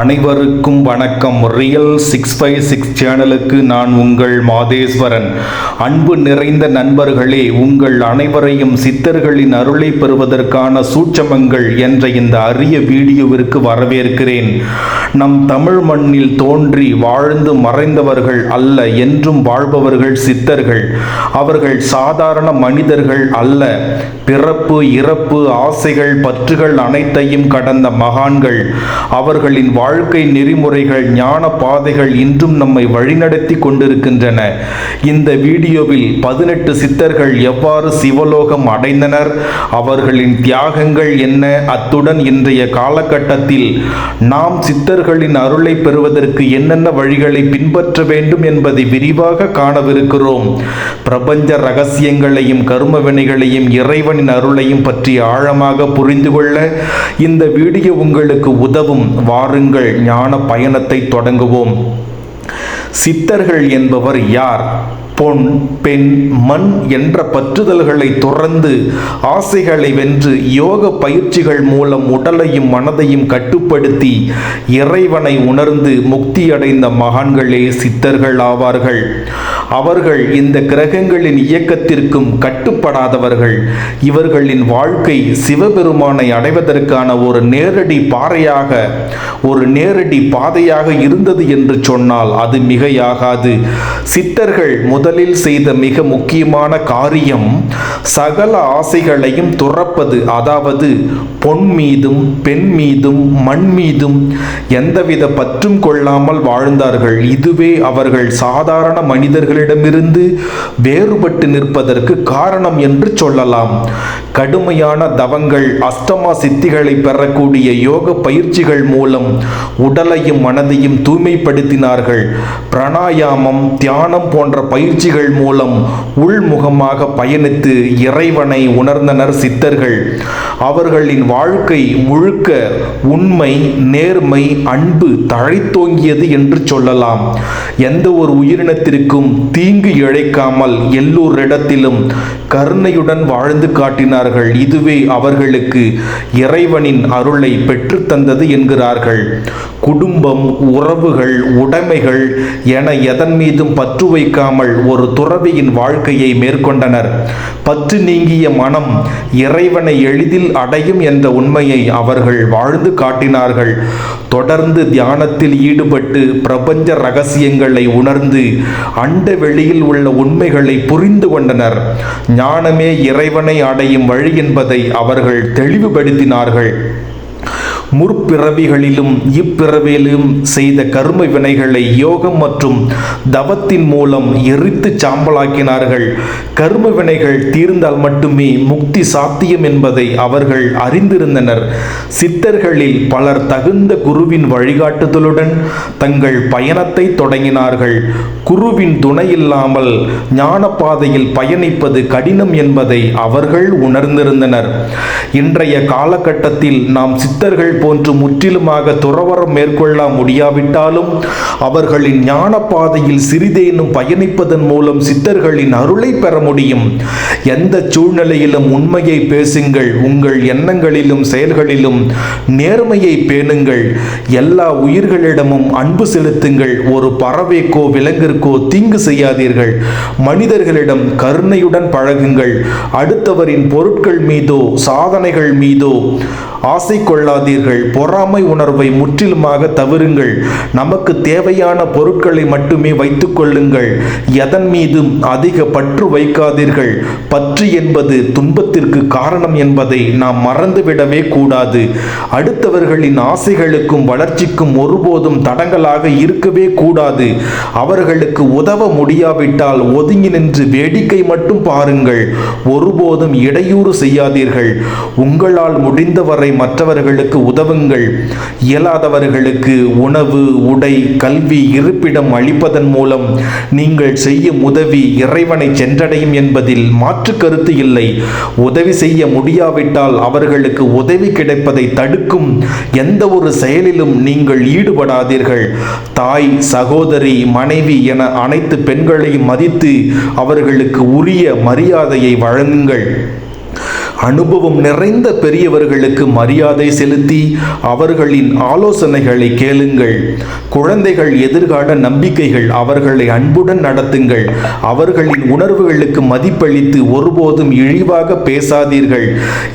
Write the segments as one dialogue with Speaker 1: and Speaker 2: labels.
Speaker 1: அனைவருக்கும் வணக்கம். Real six five six சேனலுக்கு நான் உங்கள் மாதேஸ்வரன். அன்பு நிறைந்த நண்பர்களே உங்கள் அனைவரையும் சித்தர்களின் அருளை பெறுவதற்கான சூட்சமங்கள் என்ற இந்த அரிய வீடியோவிற்கு வரவேற்கிறேன். நம் தமிழ் மண்ணில் தோன்றி வாழ்ந்து மறைந்தவர்கள் அல்ல என்றும் வாழ்பவர்கள் சித்தர்கள். அவர்கள் சாதாரண மனிதர்கள் அல்ல. பிறப்பு இறப்பு ஆசைகள் பற்றுகள் அனைத்தையும் கடந்த மகான்கள். அவர்களின் வாழ்க்கை நெறிமுறைகள் ஞான பாதைகள் இன்றும் நம்மை வழிநடத்தி கொண்டிருக்கின்றன. இந்த வீடியோவில் பதினெட்டு சித்தர்கள் எவ்வாறு சிவலோகம் அடைந்தனர் அவர்களின் தியாகங்கள் என்ன அத்துடன் இன்றைய காலகட்டத்தில் நாம் சித்தர்களின் அருளை பெறுவதற்கு என்னென்ன வழிகளை பின்பற்ற வேண்டும் என்பதை விரிவாக காணவிருக்கிறோம். பிரபஞ்ச ரகசியங்களையும் கரும வினைகளையும் இறைவனின் அருளையும் பற்றி ஆழமாக புரிந்து கொள்ள இந்த வீடியோ உங்களுக்கு உதவும். வாருங்கள் ஞான பயணத்தை தொடங்குவோம். சித்தர்கள் என்பவர் யார்? பொன் பெண் மண் என்ற பற்றுதல்களை துறந்து ஆசைகளை வென்று யோக பயிற்சிகள் மூலம் உடலையும் மனதையும் கட்டுப்படுத்தி இறைவனை உணர்ந்து முக்தியடைந்த மகான்களே சித்தர்கள் ஆவார்கள். அவர்கள் இந்த கிரகங்களின் இயக்கத்திற்கும் கட்டுப்படாதவர்கள். இவர்களின் வாழ்க்கை சிவபெருமானை அடைவதற்கான ஒரு நேரடி பாறையாக ஒரு நேரடி பாதையாக இருந்தது என்று சொன்னால் அது மிக மிகையாகாது. சித்தர்கள் முதலில் செய்த மிக முக்கியமான காரியம் சகல ஆசைகளையும் துறப்பது அதாவது பொன் மீதும் பெண் மீதும் மண் மீதும் எந்தவித பற்றும் கொள்ளாமல் வாழ்ந்தார்கள். இதுவே அவர்கள் சாதாரண மனிதர்களிடமிருந்து வேறுபட்டு நிற்பதற்கு காரணம் என்று சொல்லலாம். கடுமையான தவங்கள் அஷ்டமா சித்திகளை பெறக்கூடிய யோக பயிற்சிகள் மூலம் உடலையும் மனதையும் தூய்மைப்படுத்தினார்கள். பிராணாயாமம் தியானம் போன்ற பயிற்சிகள் மூலம் உள்முகமாக பயணித்து இறைவனை உணர்ந்தனர் சித்தர்கள். அவர்களின் வாழ்க்கை முழுக்க உண்மை நேர்மை அன்பு தழைத்தோங்கியது என்று சொல்லலாம். எந்த ஒரு உயிரினத்திற்கும் தீங்கு இழைக்காமல் எல்லோரிடத்திலும் கருணையுடன் வாழ்ந்து காட்டினார்கள். இதுவே அவர்களுக்கு இறைவனின் அருளை பெற்றுத்தந்தது என்கிறார்கள். குடும்பம் உறவுகள் உடைமைகள் என எதன் மீதும் பற்று வைக்காமல் ஒரு துறவியின் வாழ்க்கையை மேற்கொண்டனர். பற்று நீங்கிய மனம் இறைவனை எளிதில் அடையும் என்ற உண்மையை அவர்கள் வாழ்ந்து காட்டினார்கள். தொடர்ந்து தியானத்தில் ஈடுபட்டு பிரபஞ்ச ரகசியங்களை உணர்ந்து அண்ட வெளியில் உள்ள உண்மைகளை புரிந்து கொண்டனர். ஞானமே இறைவனை அடையும் வழி என்பதை அவர்கள் தெளிவுபடுத்தினார்கள். முற்பிறவிகளிலும் இப்பிறவியிலும் செய்த கரும வினைகளை யோகம் மற்றும் தவத்தின் மூலம் எரித்து சாம்பலாக்கினார்கள். கர்ம வினைகள் தீர்ந்தால் மட்டுமே முக்தி சாத்தியம் என்பதை அவர்கள் அறிந்திருந்தனர். சித்தர்களில் பலர் தகுந்த குருவின் வழிகாட்டுதலுடன் தங்கள் பயணத்தை தொடங்கினார்கள். குருவின் துணை இல்லாமல் ஞான பாதையில் பயணிப்பது கடினம் என்பதை அவர்கள் உணர்ந்திருந்தனர். இன்றைய காலகட்டத்தில் நாம் சித்தர்கள் போன்று முற்றிலுமாக துறவரம் மேற்கொள்ள முடியாவிட்டாலும் அவர்களின் ஞான பாதையில் சிறிதேனும் பயணிப்பதன் மூலம் சித்தர்களின் அருளை பெற முடியும். எந்த சூழ்நிலையிலும் உண்மையை பேசுங்கள். உங்கள் எண்ணங்களிலும் செயல்களிலும் நேர்மையை பேணுங்கள். எல்லா உயிர்களிடமும் அன்பு செலுத்துங்கள். ஒரு பறவைக்கோ விலங்கிற்கோ தீங்கு செய்யாதீர்கள். மனிதர்களிடம் கருணையுடன் பழகுங்கள். அடுத்தவரின் பொருட்கள் மீதோ சாதனைகள் மீதோ ஆசை கொள்ளாதீர்கள். பொறாமை உணர்வை முற்றிலுமாக தவிருங்கள் நமக்கு தேவையான பொருட்களை மட்டுமே வைத்துக் கொள்ளுங்கள். எதன் மீதும் அதிக பற்று வைக்காதீர்கள். பற்று என்பது துன்பத்திற்கு காரணம் என்பதை நாம் மறந்துவிடவே கூடாது. அடுத்தவர்களின் ஆசைகளுக்கும் வளர்ச்சிக்கும் ஒருபோதும் தடங்களாக இருக்கவே கூடாது. அவர்களுக்கு உதவ முடியாவிட்டால் ஒதுங்கி நின்று வேடிக்கை மட்டும் பாருங்கள். ஒருபோதும் இடையூறு செய்யாதீர்கள். உங்களால் முடிந்தவரை மற்றவர்களுக்கு உதவுங்கள். இயலாதவர்களுக்கு உணவு உடை கல்வி இருப்பிடம் அளிப்பதன் மூலம் நீங்கள் செய்யும் உதவி இறைவனை சென்றடையும் என்பதில் மாற்று கருத்து இல்லை. உதவி செய்ய முடியாவிட்டால் அவர்களுக்கு உதவி கிடைப்பதை தடுக்கும் எந்த ஒரு செயலிலும் நீங்கள் ஈடுபடாதீர்கள். தாய் சகோதரி மனைவி என அனைத்து பெண்களையும் மதித்து அவர்களுக்கு உரிய மரியாதையை வழங்குங்கள். அனுபவம் நிறைந்த பெரியவர்களுக்கு மரியாதை செலுத்தி அவர்களின் ஆலோசனைகளை கேளுங்கள். குழந்தைகள் எதிர்கால நம்பிக்கைகள் அவர்களை அன்புடன் நடத்துங்கள். அவர்களின் உணர்வுகளுக்கு மதிப்பளித்து ஒருபோதும் இழிவாக பேசாதீர்கள்.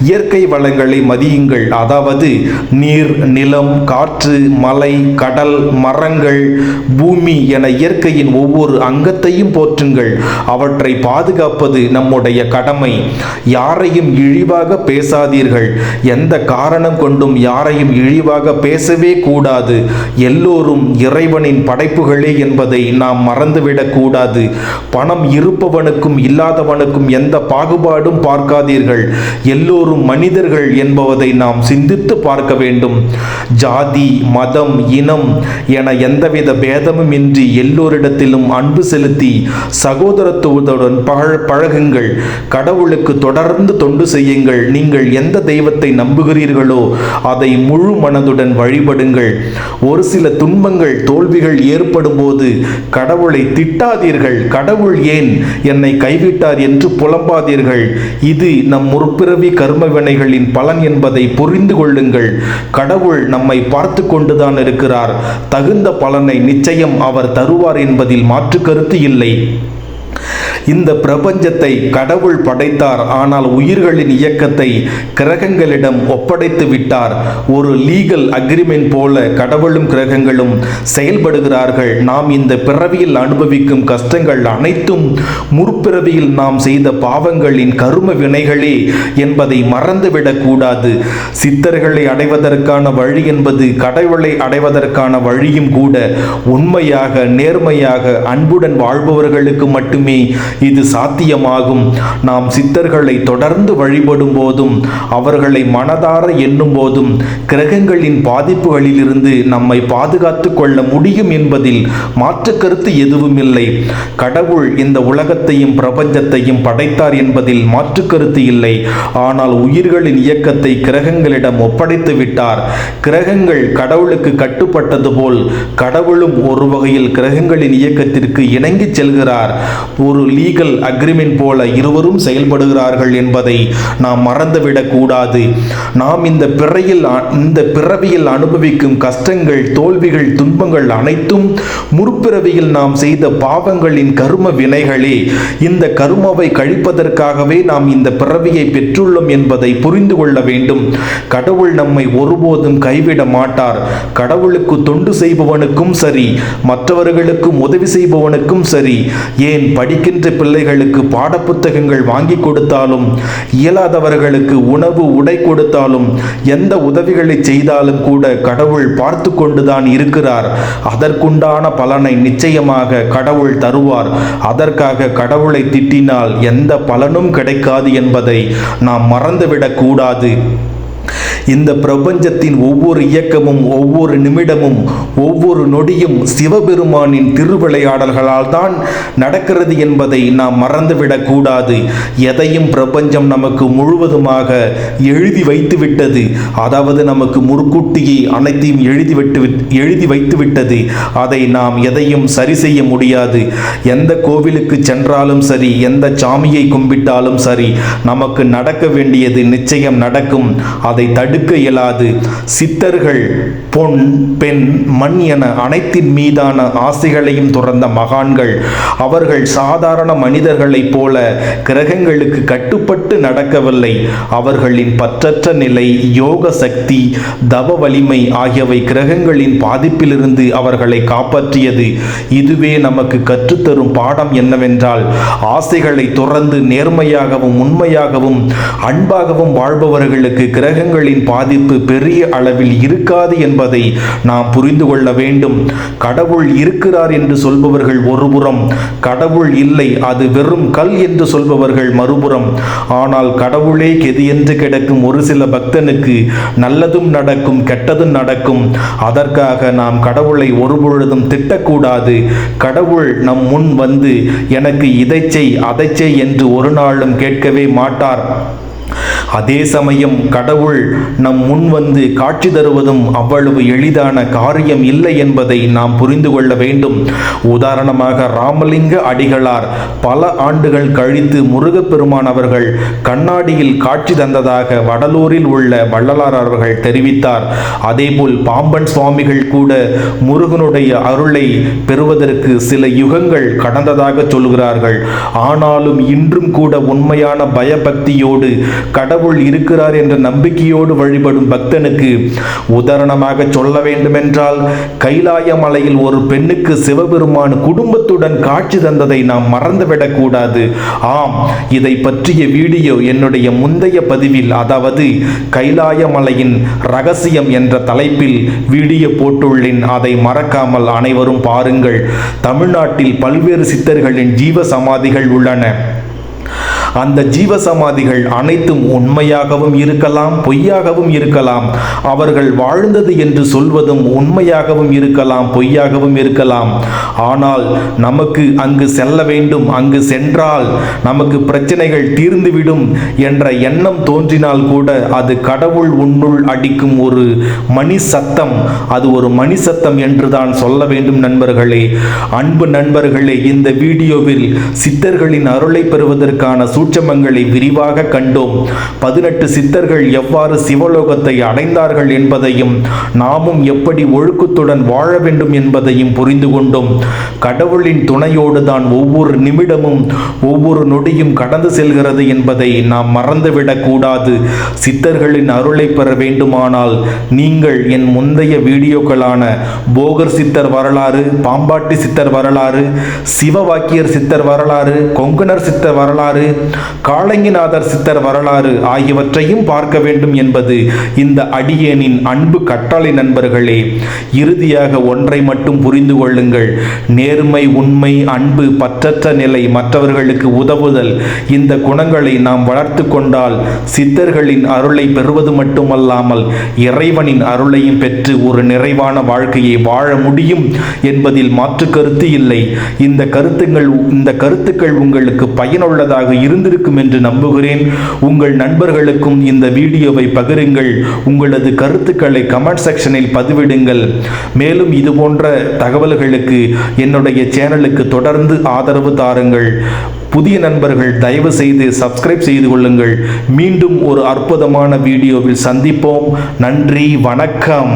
Speaker 1: இயற்கை வளங்களை மதியுங்கள். அதாவது நீர் நிலம் காற்று மலை கடல் மரங்கள் பூமி என இயற்கையின் ஒவ்வொரு அங்கத்தையும் போற்றுங்கள். அவற்றை பாதுகாப்பது நம்முடைய கடமை. யாரையும் இழிவாக பேசாதீர்கள். எந்த காரணம் கொண்டும் யாரையும் இழிவாக பேசவே கூடாது. எல்லோரும் இறைவனின் படைப்புகளே என்பதை நாம் மறந்துவிடக் கூடாது. பணம் இருப்பவனுக்கும் இல்லாதவனுக்கும் எந்த பாகுபாடும் பார்க்காதீர்கள். எல்லோரும் மனிதர்கள் என்பதை நாம் சிந்தித்து பார்க்க வேண்டும். ஜாதி மதம் இனம் என எந்தவித பேதமும் இன்றி எல்லோரிடத்திலும் அன்பு செலுத்தி சகோதரத்துவத்துடன் பழ- பழகுங்கள். கடவுளுக்கு தொடர்ந்து தொண்டு செய்யுங்கள். நீங்கள் எந்த தெய்வத்தை நம்புகிறீர்களோ அதை முழு மனதுடன் வழிபடுங்கள். ஒரு சில துன்பங்கள் தோல்விகள் ஏற்படும் போது கடவுளை திட்டாதீர்கள். கடவுள் ஏன் என்னை கைவிட்டார் என்று புலம்பாதீர்கள். இது நம் முற்பிறவி கர்மவினைகளின் பலன் என்பதை புரிந்து கொள்ளுங்கள். கடவுள் நம்மை பார்த்து கொண்டுதான் இருக்கிறார். தகுந்த பலனை நிச்சயம் அவர் தருவார் என்பதில் மாற்று கருத்து இல்லை. இந்த பிரபஞ்சத்தை கடவுள் படைத்தார். ஆனால் உயிர்களின் இயக்கத்தை கிரகங்களிடம் ஒப்படைத்து விட்டார். ஒரு லீகல் அக்ரிமெண்ட் போல கடவுளும் கிரகங்களும் செயல்படுகிறார்கள். நாம் இந்த பிறவியில் அனுபவிக்கும் கஷ்டங்கள் அனைத்தும் முற்பிறவியில் நாம் செய்த பாவங்களின் கரும வினைகளே என்பதை மறந்துவிடக் கூடாது. சித்தர்களை அடைவதற்கான வழி என்பது கடவுளை அடைவதற்கான வழியும் கூட உண்மையாக நேர்மையாக அன்புடன் வாழ்பவர்களுக்கு மட்டுமே இது சாத்தியமாகும். நாம் சித்தர்களை தொடர்ந்து வழிபடும் போதும் அவர்களை மனதார எண்ணும் போதும் கிரகங்களின் பாதிப்புகளிலிருந்து நம்மை பாதுகாத்து கொள்ள முடியும் என்பதில் மாற்று கருத்து எதுவும் இல்லை கடவுள் இந்த உலகத்தையும் பிரபஞ்சத்தையும் படைத்தார் என்பதில் மாற்று கருத்து இல்லை. ஆனால் உயிர்களின் இயக்கத்தை கிரகங்களிடம் ஒப்படைத்து விட்டார். கிரகங்கள் கடவுளுக்கு கட்டுப்பட்டது போல் கடவுளும் ஒரு வகையில் கிரகங்களின் இயக்கத்திற்கு இணங்கி செல்கிறார். ஒரு லீகல் அக்ரிமெண்ட் போல இருவரும் செயல்படுகிறார்கள் என்பதை நாம் மறந்துவிடக்கூடாது. நாம் இந்த பிறையில் இந்த பிறவியில் அனுபவிக்கும் கஷ்டங்கள் தோல்விகள் துன்பங்கள் அனைத்தும் முற்பிறவியில் நாம் செய்த பாவங்களின் கரும வினைகளே. இந்த கருமாவை கழிப்பதற்காகவே நாம் இந்த பிறவியை பெற்றுள்ளோம் என்பதை புரிந்து கொள்ள வேண்டும். கடவுள் நம்மை ஒருபோதும் கைவிட மாட்டார். கடவுளுக்கு தொண்டு செய்பவனுக்கும் சரி மற்றவர்களுக்கும் உதவி செய்பவனுக்கும் சரி. ஏன் படிக்கின்ற பிள்ளைகளுக்கு பாடப்புத்தகங்கள் வாங்கி கொடுத்தாலும் இயலாதவர்களுக்கு உணவு உடை கொடுத்தாலும் எந்த உதவிகளை செய்தாலும் கூட கடவுள் பார்த்து கொண்டுதான் இருக்கிறார். அதற்குண்டான பலனை நிச்சயமாக கடவுள் தருவார். அதற்காக கடவுளை திட்டினால் எந்த பலனும் கிடைக்காது என்பதை நாம் மறந்துவிடக் கூடாது இந்த பிரபஞ்சத்தின் ஒவ்வொரு இயக்கமும் ஒவ்வொரு நிமிடமும் ஒவ்வொரு நொடியும் சிவபெருமானின் திருவிளையாடல்களால் தான் நடக்கிறது என்பதை நாம் மறந்துவிடக்கூடாது எதையும் பிரபஞ்சம் நமக்கு முழுவதுமாக எழுதி வைத்து விட்டது அதாவது நமக்கு முற்கூட்டியே அனைத்தையும் எழுதி விட்டு எழுதி வைத்துவிட்டது. அதை நாம் எதையும் சரி செய்ய முடியாது. எந்த கோவிலுக்கு சென்றாலும் சரி எந்த சாமியை கும்பிட்டாலும் சரி நமக்கு நடக்க வேண்டியது நிச்சயம் நடக்கும். அதை தடு தடுக்க இயலாது. சித்தர்கள் பொன் பெண் மண் என அனைத்தின் மீதான ஆசைகளையும் துறந்த மகான்கள் அவர்கள் சாதாரண மனிதர்களைப் போல கிரகங்களுக்கு கட்டுப்பட்டு நடக்கவில்லை. அவர்களின் பற்றற்ற நிலை யோக சக்தி தவ வலிமை ஆகியவை கிரகங்களின் பாதிப்பிலிருந்து அவர்களை காப்பாற்றியது. இதுவே நமக்கு கற்றுத்தரும் பாடம் என்னவென்றால் ஆசைகளை துறந்து நேர்மையாகவும் உண்மையாகவும் அன்பாகவும் வாழ்பவர்களுக்கு கிரகங்களின் பாதிப்பு பெரிய அளவில் இருக்காது என்பதை நாம் புரிந்து கொள்ள வேண்டும். கடவுள் இருக்கிறார் என்று சொல்பவர்கள் ஒருபுறம் கடவுள் இல்லை அது வெறும் கல் என்று சொல்பவர்கள் மறுபுறம். ஆனால் கடவுளே கெதி என்று கிடக்கும் ஒரு சில பக்தனுக்கு நல்லதும் நடக்கும் கெட்டதும் நடக்கும். அதற்காக நாம் கடவுளை ஒருபொழுதும் திட்டக்கூடாது. கடவுள் நம் முன் வந்து எனக்கு இதை செய் அதை செய் என்று ஒரு நாளும் கேட்கவே மாட்டார். அதே சமயம் கடவுள் நம் முன் வந்து காட்சி தருவதும் அவ்வளவு எளிதான காரியம் இல்லை என்பதை நாம் புரிந்து கொள்ள வேண்டும். உதாரணமாக ராமலிங்க அடிகளார் பல ஆண்டுகள் கழித்து முருகப்பெருமான் அவர்கள் கண்ணாடியில் காட்சி தந்ததாக வடலூரில் உள்ள வள்ளலார் அவர்கள் தெரிவித்தார். அதேபோல் பாம்பன் சுவாமிகள் கூட முருகனுடைய அருளை பெறுவதற்கு சில யுகங்கள் கடந்ததாக சொல்கிறார்கள். ஆனாலும் இன்றும் கூட உண்மையான பயபக்தியோடு கடவுள் இருக்கிறார் என்ற நம்பிக்கையோடு வழிபடும் பக்தனுக்கு உதாரணமாக சொல்ல வேண்டுமென்றால் கைலாய மலையில் ஒரு பெண்ணுக்கு சிவபெருமான் குடும்பத்துடன் காட்சி தந்ததை நாம் மறந்துவிடக்கூடாது. ஆம் இதை பற்றிய வீடியோ என்னுடைய முந்தைய பதிவில் அதாவது கைலாய மலையின் ரகசியம் என்ற தலைப்பில் வீடியோ போட்டுள்ளேன். அதை மறக்காமல் அனைவரும் பாருங்கள். தமிழ்நாட்டில் பல்வேறு சித்தர்களின் ஜீவ சமாதிகள் உள்ளன. அந்த ஜீவ சமாதிகள் அனைத்தும் உண்மையாகவும் இருக்கலாம் பொய்யாகவும் இருக்கலாம். அவர்கள் வாழ்ந்தது என்று சொல்வதும் உண்மையாகவும் இருக்கலாம் பொய்யாகவும் இருக்கலாம். ஆனால் நமக்கு அங்கு செல்ல வேண்டும் அங்கு சென்றால் நமக்கு பிரச்சனைகள் தீர்ந்துவிடும் என்ற எண்ணம் தோன்றினால் கூட அது கடவுள் உன்னுள் அடிக்கும் ஒரு மணி சத்தம் அது ஒரு மணி சத்தம் என்று தான் சொல்ல வேண்டும் நண்பர்களே. அன்பு நண்பர்களே இந்த வீடியோவில் சித்தர்களின் அருளை பெறுவதற்கான சூட்சமங்களை விரிவாக கண்டோம். பதினெட்டு சித்தர்கள் எவ்வாறு சிவலோகத்தை அடைந்தார்கள் என்பதையும் நாமும் எப்படி ஒழுக்கத்துடன் வாழ வேண்டும் என்பதையும் புரிந்து கொண்டோம். கடவுளின் துணையோடு தான் ஒவ்வொரு நிமிடமும் ஒவ்வொரு நொடியும் கடந்து செல்கிறது என்பதை நாம் மறந்துவிடக்கூடாது சித்தர்களின் அருளை பெற வேண்டுமானால் நீங்கள் என் முந்தைய வீடியோக்களான போகர் சித்தர் வரலாறு பாம்பாட்டி சித்தர் வரலாறு சிவவாக்கியர் சித்தர் வரலாறு கொங்குனர் சித்தர் வரலாறு காளங்கிநாதர் சித்தர் வரலாறு ஆகியவற்றையும் பார்க்க வேண்டும் என்பது இந்த அடியேனின் அன்பு கட்டளை நண்பர்களே. இறுதியாக ஒன்றை மட்டும் புரிந்து கொள்ளுங்கள். நேர்மை உண்மை அன்பு பற்றற்ற நிலை மற்றவர்களுக்கு உதவுதல். இந்த குணங்களை நாம் வளர்த்து கொண்டால் சித்தர்களின் அருளை பெறுவது மட்டுமல்லாமல் இறைவனின் அருளையும் பெற்று ஒரு நிறைவான வாழ்க்கையை வாழ முடியும் என்பதில் மாற்று கருத்து இல்லை. இந்த கருத்துங்கள் இந்த கருத்துக்கள் உங்களுக்கு பயனுள்ளதாக இருந்திருக்கும் என்று நம்புகிறேன். உங்கள் நண்பர்களுக்கும் இந்த வீடியோவை பகிருங்கள். உங்களது கருத்துக்களை கமெண்ட் செக்ஷனில் பதிவிடுங்கள். மேலும் இது போன்ற தகவல்களுக்கு என்னுடைய சேனலுக்கு தொடர்ந்து ஆதரவு தாருங்கள். புதிய நண்பர்கள் தயவு செய்து சப்ஸ்கிரைப் செய்து கொள்ளுங்கள். மீண்டும் ஒரு அற்புதமான வீடியோவில் சந்திப்போம். நன்றி வணக்கம்.